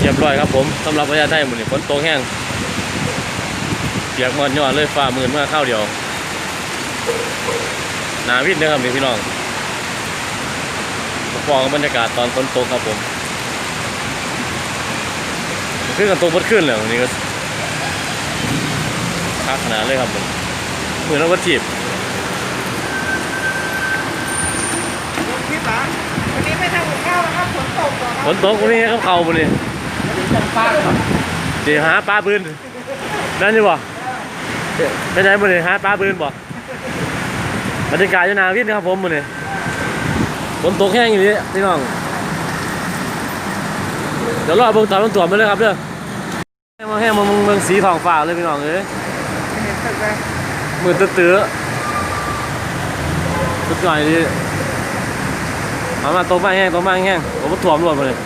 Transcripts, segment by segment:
เรียบร้อยครับผมสำหรับประเทศไทยหมื้นี้ฝนตกแห้งเปียกหมดยอดเลยฟ้ามืดเมื่อข้าวเดียวหนาวินเด้อครับนี่พี่น้องฟองบรรยากาศตอนฝนตกครับผมขึ้นกันตกบดขึ้นเลยวันนี้ก็คักขนาดเลยครับผมเหมือนรถวัดถีบพี่ป๋าวันนี้ไม่ทำกับข้าวนะครับฝนตกเหรอคฝรับนตกวันนี้เขาเข่าบนนี้ จังฟ้าเดี๋ยวหาปลาปืนนั่นอยู่บ่ไปไหนบนนี้หาปลาปืนบ่บรรยากาศยู่หนาวิทย์นะครับผมบนนี้ฝนตกแห้งอยู่นี่พี่น้องเดี๋ยวรอเบิ่งตอนมันตัวจมาเลยครับเด้อแห้งมาแห้งมาเมืองสีทองฟ้าเลยพี่น้องเอ้ยเห็นตึกเลยมือตื้อตื้อหน่อยดิเอามาตกมาแห้งตกมาแห้งผมก็ถ่วมรวดมาเลย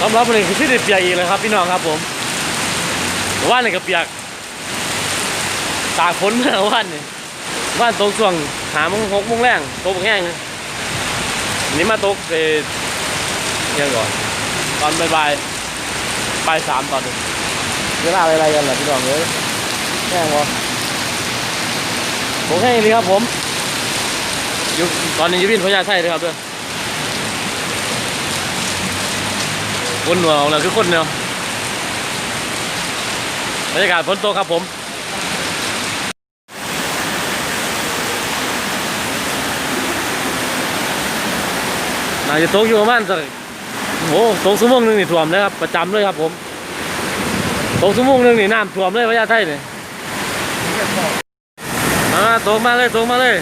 รอบๆมาเลยคือที่ได้เปียกอีกเลยครับพี่น้องครับผมว่านนี่ก็เปียกตากฝนมาว่านนี่ว่านตกช่วงหามงหกมงแรงตกบักแห้งเลยนนี้มาตกเออยังก่อนตอนบ่ายบ่ายสามตอนนึงเวลาอะไรกันล่ะพี่น้องเอ้ยแห้งวะผมให้ดีครับผมอยู่ตอนนี้ยูวินพญาไทเลยครับเพื่อน คนหัวของเราคือคนเนาะบรรยากาศฝนตกครับผมน่าจะตกอยู่ประมาณสักโอ้ตกชั่วโมงหนึงนี่ท่วมเลยครับประจำเลยครับผมตกชั่วโมงหนึงนี่น้ำท่วมเลยพญาไทนี่มาตรงมาเลยตรงมาเลย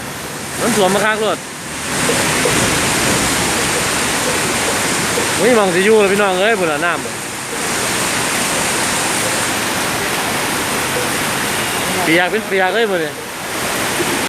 มันสวมมาค้างรถ วิ่งมองสิยูเลยพี่น้องเอ้ยบนน้ำเปียกเป็นเปียกเลยบนเนี่ย